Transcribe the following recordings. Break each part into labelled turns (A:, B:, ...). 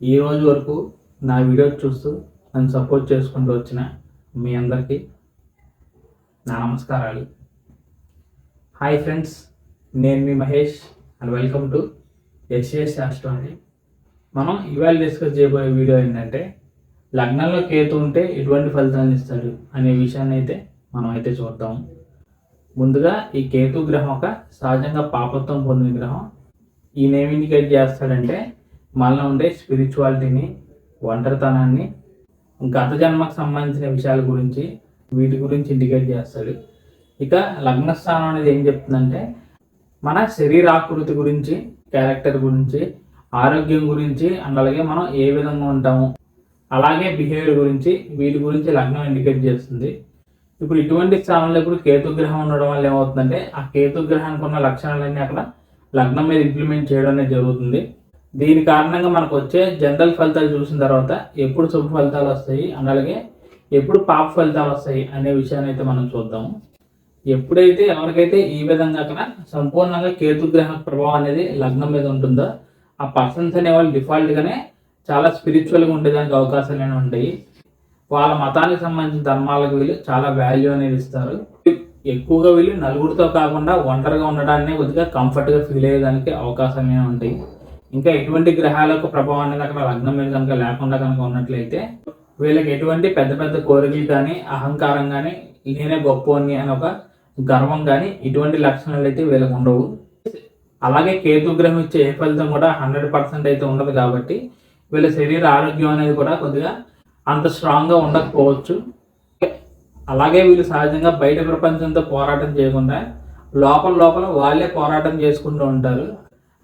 A: ఈ రోజు వరకు నా వీడియో చూస్తూ నన్ను సపోర్ట్ చేసుకుంటూ వచ్చిన మీ అందరికీ నా నమస్కారాలు. హాయ్ ఫ్రెండ్స్ నేను మీ Mahesh and welcome to SS అండి మనం ఇవాళ డిస్కస్ చేయబోయే వీడియో ఏంటంటే లగ్నంలో కేతు ఉంటే ఎటువంటి ఫలితాలను ఇస్తాడు అనే విషయాన్ని అయితే మనం అయితే చూద్దాం. ముందుగా ఈ కేతు గ్రహం ఒక సహజంగా పాపత్వం పొందిన గ్రహం. ఈయన ఏమి ఇండికేట్ చేస్తాడంటే మనలో ఉండే స్పిరిచువాలిటీని ఒంటరితనాన్ని గత జన్మకు సంబంధించిన విషయాల గురించి వీటి గురించి ఇండికేట్ చేస్తాడు. ఇక లగ్న స్థానం అనేది ఏం చెప్తుందంటే మన శరీరాకృతి గురించి క్యారెక్టర్ గురించి ఆరోగ్యం గురించి అండ్ అలాగే మనం ఏ విధంగా ఉంటాము అలాగే బిహేవియర్ గురించి వీటి గురించి లగ్నం ఇండికేట్ చేస్తుంది. ఇప్పుడు ఇటువంటి స్థానంలో ఇప్పుడు కేతు గ్రహం ఉండడం వల్ల ఏమవుతుందంటే ఆ కేతుగ్రహానికి ఉన్న లక్షణాలన్నీ అక్కడ లగ్నం మీద ఇంప్లిమెంట్ చేయడం అనేది జరుగుతుంది. దీని కారణంగా మనకు వచ్చే జనరల్ ఫలితాలు చూసిన తర్వాత ఎప్పుడు శుభ ఫలితాలు వస్తాయి అండ్ అలాగే ఎప్పుడు పాప ఫలితాలు వస్తాయి అనే విషయాన్ని అయితే మనం చూద్దాము. ఎప్పుడైతే ఎవరికైతే ఈ విధంగా అక్కడ సంపూర్ణంగా కేతుగ్రహ ప్రభావం అనేది లగ్నం మీద ఉంటుందో ఆ పర్సన్స్ అనే వాళ్ళు డిఫాల్ట్గానే చాలా స్పిరిచువల్గా ఉండేదానికి అవకాశాలు అనేవి ఉంటాయి. వాళ్ళ మతానికి సంబంధించిన ధర్మాలకు వీళ్ళు చాలా వాల్యూ అనేది ఇస్తారు. ఎక్కువగా వీళ్ళు నలుగురితో కాకుండా ఒంటరిగా ఉండడాన్ని కొద్దిగా కంఫర్ట్గా ఫీల్ అయ్యేదానికి అవకాశమే అనేవి ఉంటాయి. ఇంకా ఎటువంటి గ్రహాలకు ప్రభావం అనేది అక్కడ లగ్నం మీద కనుక లేకుండా కనుక ఉన్నట్లయితే వీళ్ళకి ఎటువంటి పెద్ద పెద్ద కోరికలు కానీ అహంకారం కానీ నేనే గొప్పని అని ఒక గర్వం కానీ ఇటువంటి లక్షణాలు అయితే వీళ్ళకి ఉండవు. అలాగే కేతు గ్రహం ఇచ్చే ఏ ఫలితం కూడా హండ్రెడ్ పర్సెంట్ అయితే ఉండదు కాబట్టి వీళ్ళ శరీర ఆరోగ్యం అనేది కూడా కొద్దిగా అంత స్ట్రాంగ్గా ఉండకపోవచ్చు. అలాగే వీళ్ళు సహజంగా బయట ప్రపంచంతో పోరాటం చేయకుండా లోపల లోపల వాళ్ళే పోరాటం చేసుకుంటూ ఉంటారు.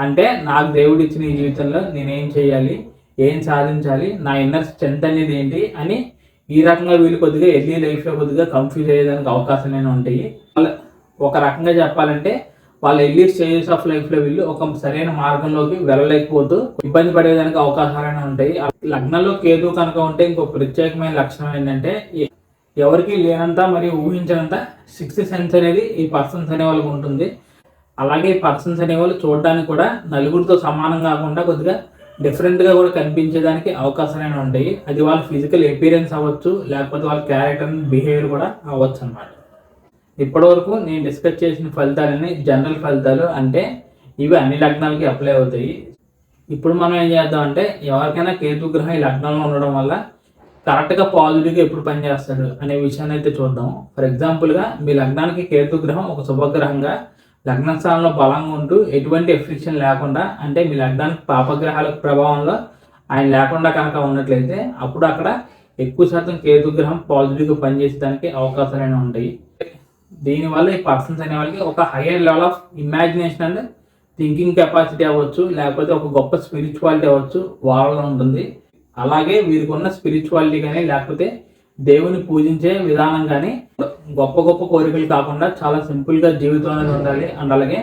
A: అంటే నాకు దేవుడు ఇచ్చిన ఈ జీవితంలో నేనేం చేయాలి? ఏం సాధించాలి? నా ఇన్నర్ స్ట్రెంత్ అనేది ఏంటి? అని ఈ రకంగా వీళ్ళు కొద్దిగా ఎర్లీ లైఫ్లో కొద్దిగా కన్ఫ్యూజ్ అయ్యేదానికి అవకాశాలు ఉంటాయి. వాళ్ళ- ఒక రకంగా చెప్పాలంటే వాళ్ళ ఎర్లీ స్టేజెస్ ఆఫ్ లైఫ్లో వీళ్ళు ఒక సరైన మార్గంలోకి వెళ్ళలేకపోతూ ఇబ్బంది పడేదానికి అవకాశాలైనా ఉంటాయి. లగ్నంలో కేతు కనుక ఉంటే ఇంకో ప్రత్యేకమైన లక్షణం ఏంటంటే ఎవరికి లేనంత మరియు ఊహించినంత సిక్స్త్ సెన్స్ అనేది ఈ పర్సన్స్ అనే వాళ్ళకి ఉంటుంది. అలాగే ఈ పర్సన్స్ అనేవాళ్ళు చూడడానికి కూడా నలుగురితో సమానం కాకుండా కొద్దిగా డిఫరెంట్గా కూడా కనిపించేదానికి అవకాశాలు ఉంటాయి. అది వాళ్ళ ఫిజికల్ అపీరెన్స్ అవ్వచ్చు లేకపోతే వాళ్ళ క్యారెక్టర్ బిహేవియర్ కూడా అవ్వచ్చు అనమాట ఇప్పటివరకు నేను డిస్కస్ చేసిన ఫలితాలని జనరల్ ఫలితాలు అంటే ఇవి అన్ని లగ్నాలకి అప్లై అవుతాయి. ఇప్పుడు మనం ఏం చేద్దాం అంటే ఎవరికైనా కేతు గ్రహం ఈ లగ్నంలో ఉండడం వల్ల కరెక్ట్గా పాజిటివ్గా ఎప్పుడు పనిచేస్తాడు అనే విషయాన్ని అయితే చూద్దాం. ఫర్ ఎగ్జాంపుల్గా మీ లగ్నానికి కేతు గ్రహం ఒక శుభగ్రహంగా లగ్న స్థానంలో బలంగా ఉంటూ ఎటువంటి ఎఫ్లిక్షన్ లేకుండా అంటే మీ లగ్నానికి పాపగ్రహాల ప్రభావంలో ఆయన లేకుండా కనుక ఉన్నట్లయితే అప్పుడు అక్కడ ఎక్కువ శాతం కేతు గ్రహం పాజిటివ్గా పనిచేసేదానికి అవకాశాలైనా ఉంటాయి. దీనివల్ల ఈ పర్సన్స్ అనే వాళ్ళకి ఒక higher level of imagination and thinking capacity అవ్వచ్చు లేకపోతే ఒక గొప్ప స్పిరిచువాలిటీ అవ్వచ్చు వాళ్ళలో ఉంటుంది. అలాగే వీరికి ఉన్న స్పిరిచువాలిటీ కానీ లేకపోతే దేవుని పూజించే విధానం కానీ గొప్ప గొప్ప కోరికలు కాకుండా చాలా సింపుల్గా జీవితం అనేది ఉండాలి. అండ్ అలాగే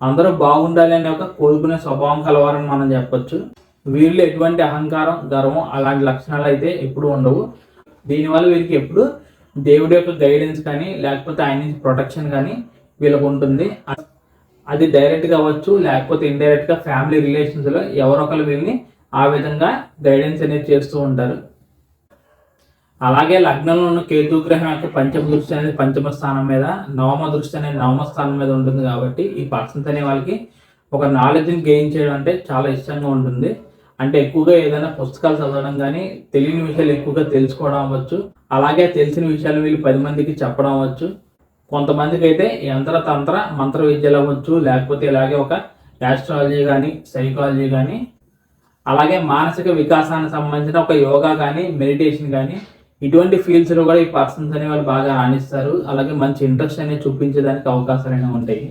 A: అందరూ బాగుండాలి అనే ఒక కోరుకునే స్వభావం కలవారని మనం చెప్పొచ్చు. వీరిలో ఎటువంటి అహంకారం గర్వం అలాంటి లక్షణాలు అయితే ఎప్పుడు ఉండవు. దీనివల్ల వీరికి ఎప్పుడు దేవుడి యొక్క గైడెన్స్ కానీ లేకపోతే ఆయన నుంచి ప్రొటెక్షన్ కానీ వీళ్ళకు ఉంటుంది. అది డైరెక్ట్గా అవ్వచ్చు లేకపోతే ఇండైరెక్ట్గా ఫ్యామిలీ రిలేషన్స్లో ఎవరొకరు వీళ్ళని ఆ విధంగా గైడెన్స్ అనేది చేస్తూ ఉంటారు. అలాగే లగ్నంలో ఉన్న కేతు గ్రహం యొక్క పంచమ దృష్టి అనేది పంచమ స్థానం మీద నవమ దృష్టి అనేది నవమ స్థానం మీద ఉంటుంది కాబట్టి ఈ పర్సన్స్ అనే వాళ్ళకి ఒక నాలెడ్జ్ని గెయిన్ చేయడం అంటే చాలా ఇష్టంగా ఉంటుంది. అంటే ఎక్కువగా ఏదైనా పుస్తకాలు చదవడం కానీ తెలియని విషయాలు ఎక్కువగా తెలుసుకోవడం అవ్వచ్చు. అలాగే తెలిసిన విషయాలు వీళ్ళు పది మందికి చెప్పడం అవ్వచ్చు. కొంతమందికి అయితే యంత్ర తంత్ర మంత్ర విద్యలు అవ్వచ్చు. లేకపోతే ఇలాగే ఒక యాస్ట్రాలజీ కానీ సైకాలజీ కానీ అలాగే మానసిక వికాసానికి సంబంధించిన ఒక యోగా కానీ మెడిటేషన్ కానీ ఇటువంటి ఫీల్డ్స్లో కూడా ఈ పర్సన్స్ అనే వాళ్ళు బాగా రాణిస్తారు అలాగే మంచి ఇంట్రెస్ట్ అనేది చూపించడానికి అవకాశాలు అనేవి ఉంటాయి.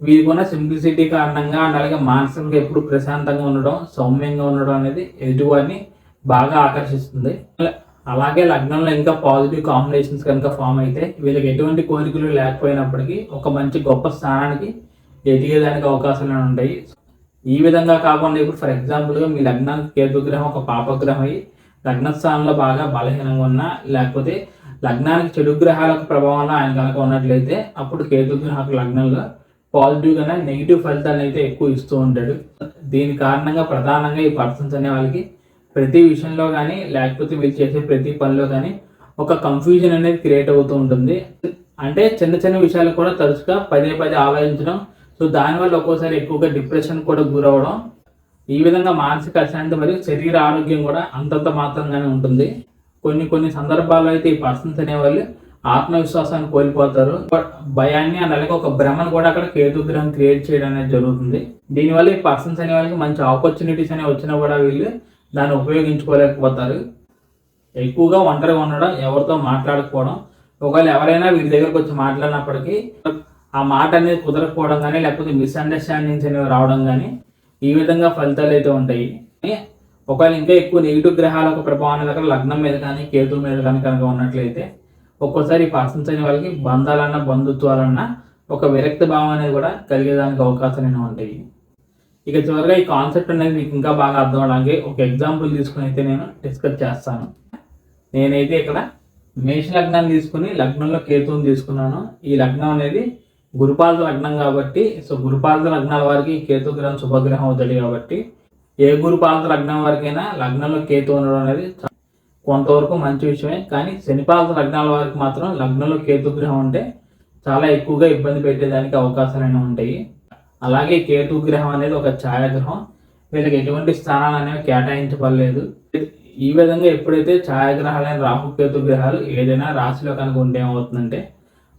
A: వీరికి ఉన్న సింప్లిసిటీ కారణంగా అండ్ అలాగే మానసికంగా ఎప్పుడు ప్రశాంతంగా ఉండడం సౌమ్యంగా ఉండడం అనేది ఎదుటివారిని బాగా ఆకర్షిస్తుంది. అలాగే లగ్నంలో ఇంకా పాజిటివ్ కాంబినేషన్స్ కనుక ఫామ్ అయితే వీళ్ళకి ఎటువంటి కోరికలు లేకపోయినప్పటికీ ఒక మంచి గొప్ప స్థానానికి ఎదిగేదానికి అవకాశాలు ఉంటాయి. ఈ విధంగా కాకుండా ఇప్పుడు ఫర్ ఎగ్జాంపుల్గా మీ లగ్నానికి కేతు గ్రహం ఒక పాపగ్రహం అయ్యి లగ్న స్థానంలో బాగా బలహీనంగా ఉన్నా లేకపోతే లగ్నానికి చెడు గ్రహాలకు ప్రభావంలో ఆయన కనుక ఉన్నట్లయితే అప్పుడు కేతు గ్రహం లగ్నంలో పాజిటివ్గానే నెగిటివ్ ఫలితాలను అయితే ఎక్కువ ఇస్తూ ఉంటాడు. దీని కారణంగా ప్రధానంగా ఈ పర్సన్స్ అనే వాళ్ళకి ప్రతి విషయంలో కానీ లేకపోతే వీళ్ళు చేసే ప్రతి పనిలో కానీ ఒక కన్ఫ్యూజన్ అనేది క్రియేట్ అవుతూ ఉంటుంది. అంటే చిన్న చిన్న విషయాలు కూడా తరచుగా పదే పదే ఆలోచించడం సో దానివల్ల ఒక్కోసారి ఎక్కువగా డిప్రెషన్ కూడా గురవడం ఈ విధంగా మానసిక అశాంతి మరియు శరీర ఆరోగ్యం కూడా అంతంత మాత్రంగానే ఉంటుంది. కొన్ని కొన్ని సందర్భాల్లో అయితే ఈ పర్సన్స్ అనేవాళ్ళు ఆత్మవిశ్వాసాన్ని కోల్పోతారు. భయాన్ని అలాగే ఒక భ్రమను కూడా అక్కడ కేతుగ్రహం క్రియేట్ చేయడం అనేది జరుగుతుంది. దీనివల్ల ఈ పర్సన్స్ అనే వాళ్ళకి మంచి ఆపర్చునిటీస్ అనేవి వచ్చినా కూడా వీళ్ళు దాన్ని ఉపయోగించుకోలేకపోతారు. ఎక్కువగా ఒంటరిగా ఉండడం ఎవరితో మాట్లాడకపోవడం ఒకవేళ ఎవరైనా వీరి దగ్గరకు వచ్చి మాట్లాడినప్పటికీ ఆ మాట అనేది కుదరకపోవడం కానీ లేకపోతే మిస్అండర్స్టాండింగ్స్ అనేవి రావడం కానీ ఈ విధంగా ఫలితాలు అయితే ఉంటాయి. ఒకవేళ ఇంకా ఎక్కువ నెగిటివ్ గ్రహాల యొక్క ప్రభావం దగ్గర లగ్నం మీద కానీ కేతు మీద కానీ కనుక ఉన్నట్లయితే ఒక్కోసారి పర్సన్స్ అయిన వాళ్ళకి బంధాలన్నా బంధుత్వాలన్నా ఒక విరక్తి భావం అనేది కూడా కలిగేదానికి అవకాశాలు ఉంటాయి. ఇక చివరిగా ఈ కాన్సెప్ట్ అనేది మీకు ఇంకా బాగా అర్థం అవడానికి ఒక ఎగ్జాంపుల్ తీసుకుని అయితే నేను డిస్కస్ చేస్తాను. నేనైతే ఇక్కడ మేష లగ్నాన్ని తీసుకుని లగ్నంలో కేతువుని తీసుకున్నాను. ఈ లగ్నం అనేది గురుపాద లగ్నం కాబట్టి సో గురుపాద లగ్నాల వారికి కేతు గ్రహం శుభగ్రహం అవుతుంది కాబట్టి ఏ గురుపాద లగ్నం వరకైనా లగ్నంలో కేతు ఉండడం అనేది కొంతవరకు మంచి విషయమే. కానీ శనిపాద లగ్నాల వారికి మాత్రం లగ్నంలో కేతు గ్రహం ఉంటే చాలా ఎక్కువగా ఇబ్బంది పెట్టేదానికి అవకాశాలు ఉంటాయి. అలాగే కేతు గ్రహం అనేది ఒక ఛాయాగ్రహం. వీళ్ళకి ఎటువంటి స్థానాలు అనేవి కేటాయించబడలేదు. ఈ విధంగా ఎప్పుడైతే ఛాయాగ్రహాలైన రాహుకేతు గ్రహాలు ఏదైనా రాశిలో కనుక ఉంటే ఏమవుతుందంటే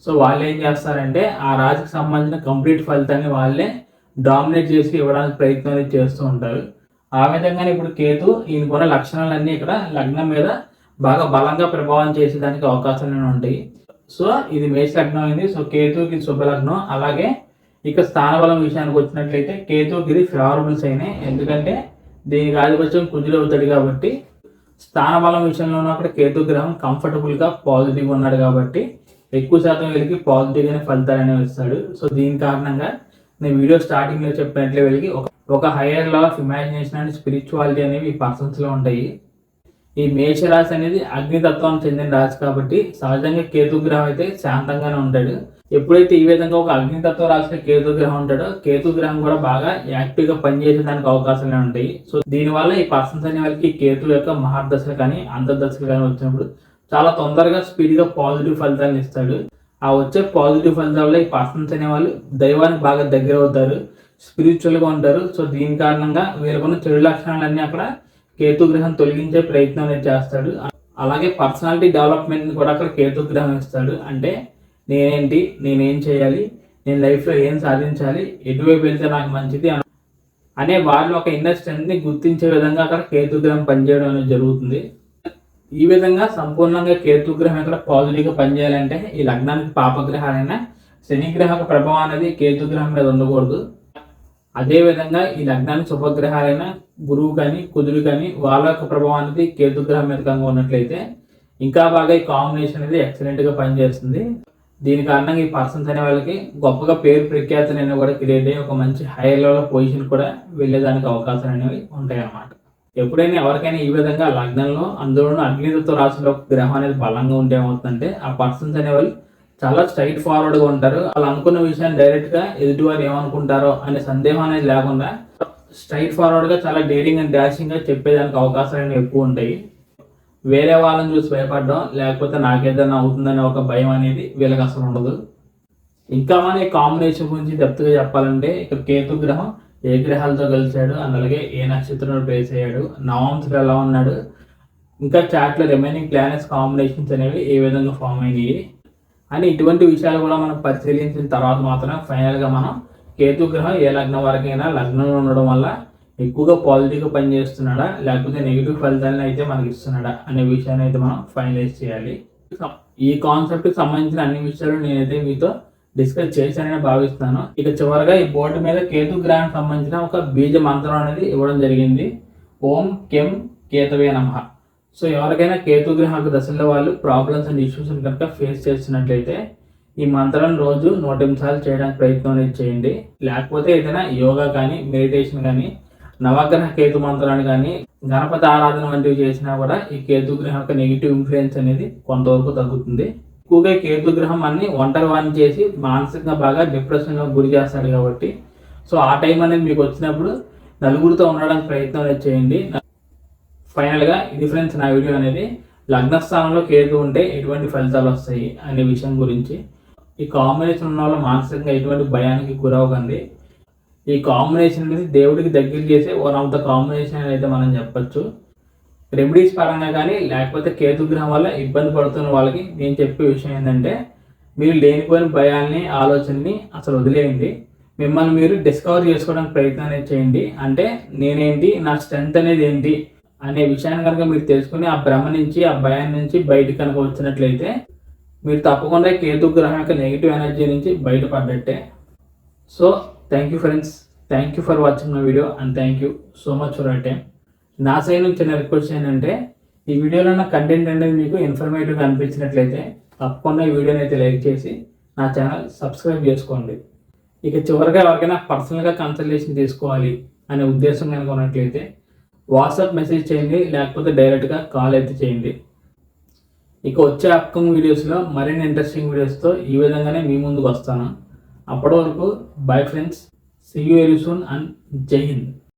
A: సో వాళ్ళు ఏం చేస్తారంటే ఆ రాశికి సంబంధించిన కంప్లీట్ ఫలితాన్ని వాళ్ళే డామినేట్ చేసి ఇవ్వడానికి ప్రయత్నం చేస్తూ ఉంటారు. ఆ విధంగానే ఇప్పుడు కేతు ఈయనకున్న లక్షణాలన్నీ ఇక్కడ లగ్నం మీద బాగా బలంగా ప్రభావం చేసేదానికి అవకాశాలు ఉంటాయి. సో ఇది మేష లగ్నం అయింది. సో కేతుకి శుభలగ్నం. అలాగే ఇక స్థానబలం విషయానికి వచ్చినట్లయితే కేతుగిరి ఫేవరబుల్స్ అయినాయి. ఎందుకంటే దీనికి ఆధిపత్యం కుజులు అవుతాడు కాబట్టి స్థానబలం విషయంలోనూ అక్కడ కేతు గ్రహం కంఫర్టబుల్గా పాజిటివ్ ఉన్నాడు కాబట్టి ఎక్కువ శాతం వీళ్ళకి పాజిటివ్గానే ఫలితాలు అనేవి వస్తాడు. సో దీని కారణంగా నేను వీడియో స్టార్టింగ్లో చెప్పినట్లే వీళ్ళకి ఒక ఒక higher level of imagination and spirituality అనేవి ఈ పర్సన్స్లో ఉంటాయి. ఈ మేషరాశి అనేది అగ్నితత్వానికి చెందిన రాశి కాబట్టి సహజంగా కేతు గ్రహం అయితే శాంతంగానే ఉంటాడు. ఎప్పుడైతే ఈ విధంగా ఒక అగ్నితత్వ రాశిలో కేతుగ్రహం ఉంటాడో కేతు గ్రహం కూడా బాగా యాక్టివ్గా పనిచేసేదానికి అవకాశాలు ఉంటాయి. సో దీనివల్ల ఈ పర్సన్స్ అనే వాళ్ళకి కేతు యొక్క మహర్దశలు కానీ అంతర్దశలు కానీ వచ్చినప్పుడు చాలా తొందరగా స్పీడ్గా పాజిటివ్ ఫలితాలను ఇస్తాడు. ఆ వచ్చే పాజిటివ్ ఫలితాల ఈ పర్సన్స్ అనేవాళ్ళు దైవానికి బాగా దగ్గర అవుతారు స్పిరిచువల్గా ఉంటారు. సో దీని కారణంగా వీళ్ళకున్న చెడు లక్షణాలన్నీ అక్కడ కేతు గ్రహం తొలగించే ప్రయత్నం అనేది చేస్తాడు. అలాగే పర్సనాలిటీ డెవలప్మెంట్ని కూడా అక్కడ కేతు గ్రహం ఇస్తాడు. అంటే నేనేంటి నేనేం చేయాలి నేను లైఫ్లో ఏం సాధించాలి ఎటువైపు వెళ్తే నాకు మంచిది అనే వారిలో ఒక ఇన్నర్ స్ట్రెంత్ని గుర్తించే విధంగా అక్కడ కేతుగ్రహం పనిచేయడం అనేది జరుగుతుంది. ఈ విధంగా సంపూర్ణంగా కేతుగ్రహం ఇక్కడ పాజిటివ్గా పనిచేయాలంటే ఈ లగ్నానికి పాపగ్రహాలైన శనిగ్రహ ప్రభావం అనేది కేతుగ్రహం మీద ఉండకూడదు. అదేవిధంగా ఈ లగ్నానికి శుభగ్రహాలైన గురువు కానీ కుదురు కానీ వాళ్ళ యొక్క ప్రభావం అనేది కేతుగ్రహం మీద కనుక ఉన్నట్లయితే ఇంకా బాగా ఈ కాంబినేషన్ అనేది ఎక్సలెంట్గా పనిచేస్తుంది. దీని కారణంగా ఈ పర్సన్స్ అనే వాళ్ళకి గొప్పగా పేరు ప్రఖ్యాతులు అనేవి కూడా క్రియేట్ అయ్యి ఒక మంచి హై లెవెల్ పొజిషన్ కూడా వెళ్ళేదానికి అవకాశాలు అనేవి ఉంటాయి అన్నమాట ఎప్పుడైనా ఎవరికైనా ఈ విధంగా లగ్నంలో అందులోనూ అగ్నితో ఒక గ్రహం అనేది బలంగా ఉంటే ఏమవుతుందంటే ఆ పర్సన్స్ అనేవాళ్ళు చాలా స్ట్రైట్ ఫార్వర్డ్గా ఉంటారు. వాళ్ళు అనుకున్న విషయాన్ని డైరెక్ట్గా ఎదుటివారు ఏమనుకుంటారో అనే సందేహం అనేది లేకుండా స్ట్రైట్ ఫార్వర్డ్గా చాలా డేరింగ్ అండ్ డాషింగ్గా చెప్పేదానికి అవకాశాలు ఎక్కువ ఉంటాయి. వేరే వాళ్ళని చూసి భయపడడం లేకపోతే నాకేదైనా అవుతుందనే ఒక భయం అనేది వీళ్ళకి అసలు ఉండదు. ఇంకా మన కాంబినేషన్ గురించి డెప్త్గా చెప్పాలంటే ఇక్కడ కేతు గ్రహం ఏ గ్రహాలతో కలిసాడు అలాగే ఏ నక్షత్రంలో ప్లేస్ అయ్యాడు నవంశులు ఎలా ఉన్నాడు ఇంకా చాట్లో రిమైనింగ్ ప్లానెట్స్ కాంబినేషన్స్ అనేవి ఏ విధంగా ఫామ్ అయినాయి అని ఇటువంటి విషయాలు కూడా మనం పరిశీలించిన తర్వాత మాత్రమే ఫైనల్గా మనం కేతు గ్రహం ఏ లగ్నం వరకైనా లగ్నంలో ఉండడం వల్ల ఎక్కువగా పాజిటివ్గా పనిచేస్తున్నాడా లేకపోతే నెగిటివ్ ఫలితాలను అయితే మనకి ఇస్తున్నాడా అనే విషయాన్ని అయితే మనం ఫైనలైజ్ చేయాలి. ఈ కాన్సెప్ట్కి సంబంధించిన అన్ని విషయాలు నేనైతే మీతో డిస్కస్ చేశానని భావిస్తాను. ఇక చివరిగా ఈ బోర్డు మీద కేతు గ్రహానికి సంబంధించిన ఒక బీజ మంత్రం అనేది ఇవ్వడం జరిగింది. ఓం కెం కేతవే నమ. సో ఎవరికైనా కేతు గ్రహ దశల్లో వాళ్ళు ప్రాబ్లమ్స్ అండ్ ఇష్యూస్ కనుక ఫేస్ చేస్తున్నట్లయితే ఈ మంత్రం రోజు నూట నిమిషాలు చేయడానికి ప్రయత్నం అనేది చేయండి. లేకపోతే ఏదైనా యోగా కానీ మెడిటేషన్ కానీ నవగ్రహ కేతు మంత్రాన్ని కానీ గణపతి ఆరాధన వంటివి చేసినా కూడా ఈ కేతు గ్రహం యొక్క నెగిటివ్ ఇన్ఫ్లుయెన్స్ అనేది కొంతవరకు తగ్గుతుంది. ఎక్కువగా కేతు గ్రహం అన్ని ఒంటరి వాణి చేసి మానసికంగా బాగా డిప్రెషన్లో గురి చేస్తాడు కాబట్టి. సో ఆ టైం అనేది మీకు వచ్చినప్పుడు నలుగురితో ఉండడానికి ప్రయత్నం అనేది చేయండి. ఫైనల్గా ఇది ఫ్రెండ్స్ నా వీడియో అనేది లగ్న స్థానంలో కేతు ఉంటే ఎటువంటి ఫలితాలు వస్తాయి అనే విషయం గురించి. ఈ కాంబినేషన్ ఉన్న వాళ్ళు మానసికంగా ఎటువంటి భయానికి గురవకండి ఈ కాంబినేషన్ అనేది దేవుడికి దగ్గర చేసే వన్ ఆఫ్ ద కాంబినేషన్ అయితే మనం చెప్పొచ్చు. రెమెడీస్ పరంగా కానీ లేకపోతే కేతు గ్రహం వల్ల ఇబ్బంది పడుతున్న వాళ్ళకి నేను చెప్పే విషయం ఏంటంటే మీరు లేనిపోయిన భయాల్ని ఆలోచనని అసలు వదిలేయండి. మిమ్మల్ని మీరు డిస్కవర్ చేసుకోవడానికి ప్రయత్నం అనేది చేయండి. అంటే నేనేంటి నా స్ట్రెంత్ అనేది ఏంటి అనే విషయాన్ని కనుక మీరు తెలుసుకుని ఆ భ్రమ నుంచి ఆ భయం నుంచి బయటకు కనుక వచ్చినట్లయితే మీరు తప్పకుండా కేతు గ్రహం యొక్క నెగిటివ్ ఎనర్జీ నుంచి బయటపడ్డట్టే. So thank you friends thank you for watching my video and thank you so much for time నా సైడ్ నుంచి చిన్న రిక్వెస్ట్ ఏంటంటే ఈ వీడియోలో ఉన్న కంటెంట్ అనేది మీకు ఇన్ఫర్మేటివ్గా అనిపించినట్లయితే తప్పకుండా ఈ వీడియోని అయితే లైక్ చేసి నా ఛానల్ సబ్స్క్రైబ్ చేసుకోండి. ఇక చివరిగా ఎవరికైనా పర్సనల్గా కన్సల్టేషన్ తీసుకోవాలి అనే ఉద్దేశం కనుక ఉన్నట్లయితే వాట్సాప్ మెసేజ్ చేయండి లేకపోతే డైరెక్ట్గా కాల్ అయితే చేయండి. ఇక వచ్చే అప్కమింగ్ వీడియోస్లో మరిన్ని ఇంట్రెస్టింగ్ వీడియోస్తో ఈ విధంగానే మీ ముందుకు వస్తాను. అప్పటి వరకు bye friends see you very soon and Jai Hind